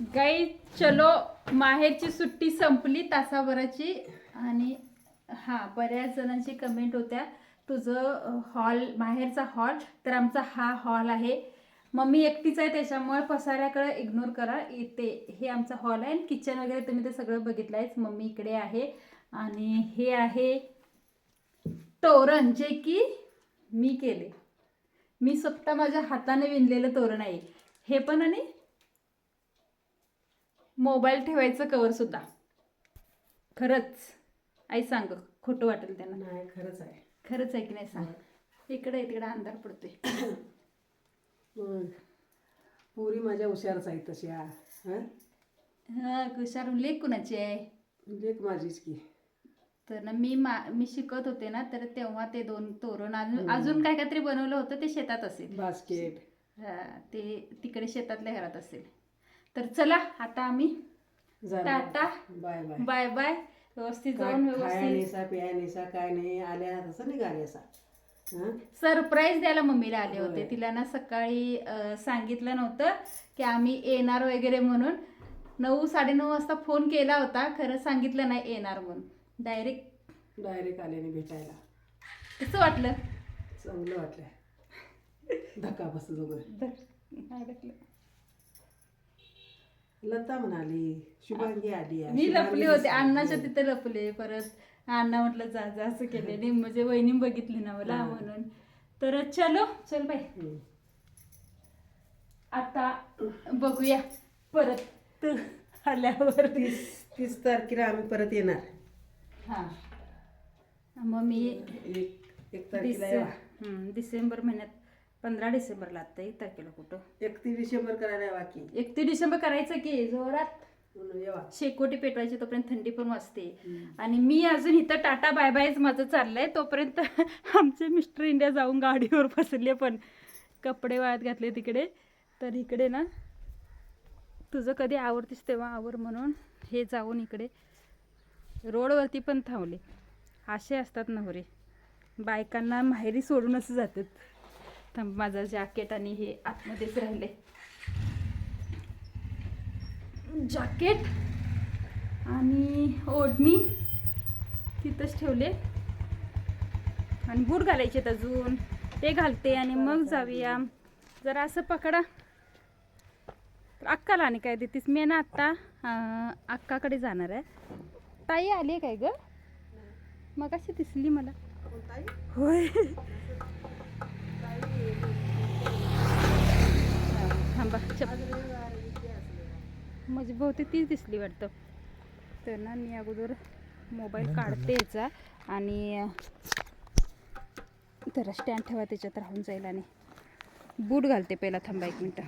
गाई चलो माहेरची सुट्टी संपली तासाभराची. आणि हा बऱ्याच जणांची कमेंट होत्या. तुझं हॉल माहेरचा हॉल तर आमचा हा हॉल आहे. मम्मी एकटीच आहे त्याच्यामुळे पसाऱ्याकडे इग्नोर करा. इथे हे आमचा हॉल आहे. आणि किचन वगैरे तुम्ही ते सगळं बघितलं आहेच मम्मी इकडे आहे. आणि हे आहे तोरण जे की मी केले. मी स्वतः माझ्या हाताने विणलेलं तोरण आहे. हे पण आणि मोबाईल ठेवायचं कवर सुद्धा. खरंच. आई सांग खोटं वाटेल त्यांना. नाही खरंच आहे. खरंच आहे की नाही सांग? इकडे तिकडे अंधार पडतोय. मग पुरी माझ्या हुशारच आहेत तशा हं. हा? कुशार लेख कुणाची आहे? लेक माझीच की. तर ना मी मा मी शिकत होते ना तर तेव्हा ते दोन तोरण अजून अजून काय काहीतरी बनवलं होतं ते शेतात असेल. बास्केट. हा, ते तिकडे शेतातल्या घरात असेल. तर चला आता आम्ही tata. Bye bye. Bye bye. व्यवस्थित जाऊन व्यवस्थित. काय नाही आल्या तसं निघाले असा? सरप्राईज द्यायला मम्मीला आले होते. तिला ना सकाळी सांगितलं नव्हतं की आम्ही येणार वगैरे म्हणून. नऊ साडेनऊ वाजता फोन केला होता. खरं सांगितलं नाही येणार म्हणून. डायरेक्ट डायरेक्ट आल्याने भेटायला. कसं वाटलं? चांगलं वाटलं धक्का बसत दोघं लता म्हणाली शुभांगी आली आहे. मी शुभांगी लपले होते दिसली. अण्णाच्या तिथे लपले परत अण्णा म्हटलं जा जा असं केले म्हणजे वहिनी बघितली ना मला हा. म्हणून तर चलो चल बाई. आता बघूया परत आल्यावर तीस तीस तारखेला आम्ही परत येणार हा मग मी एक एक तारखेला डिसे- येवा हम्म, डिसेंबर महिन्यात पंधरा डिसेंबरला आता एक तारखेला कुठं? एकतीस डिसेंबर करायला येवा की. एकतीस डिसेंबर करायचं की जोरात. म्हणून येवा. शेकोटी पेटवायची तोपर्यंत थंडी पण वाजते. आणि मी अजून इथं टाटा बाय बायच माझं चाललंय तोपर्यंत आमचे मिस्टर इंडिया जाऊन गाडीवर बसले पण. कपडे वाळत घातले तिकडे. तर इकडे ना तुझं कधी आवडतीस तेव्हा आवर म्हणून हे जाऊन इकडे. रोडवरती पण थांबले. असे असतात नवरे. बायकांना माहेरी सोडूनच जातात. माझं जॅकेट आणि हे आतमध्येच राहिले जॅकेट आणि ओढणी तिथंच ठेवले. आणि बूट घालायचे अजून. ते घालते आणि मग जाऊया. जरा असं पकडा. तर अक्काला आणि काय देतीस? मी ना आत्ता अक्काकडे जाणार आहे. ताई आली काय ग? मग अशी दिसली मला. होय थांबा चप माझी बहुतेक तीच दिसली वाटतं. तर ना मी अगोदर मोबाईल काढते याचा आणि जरा स्टँड ठेवा त्याच्यात राहून जाईल आणि बूट घालते पहिला थांबा एक मिनटं.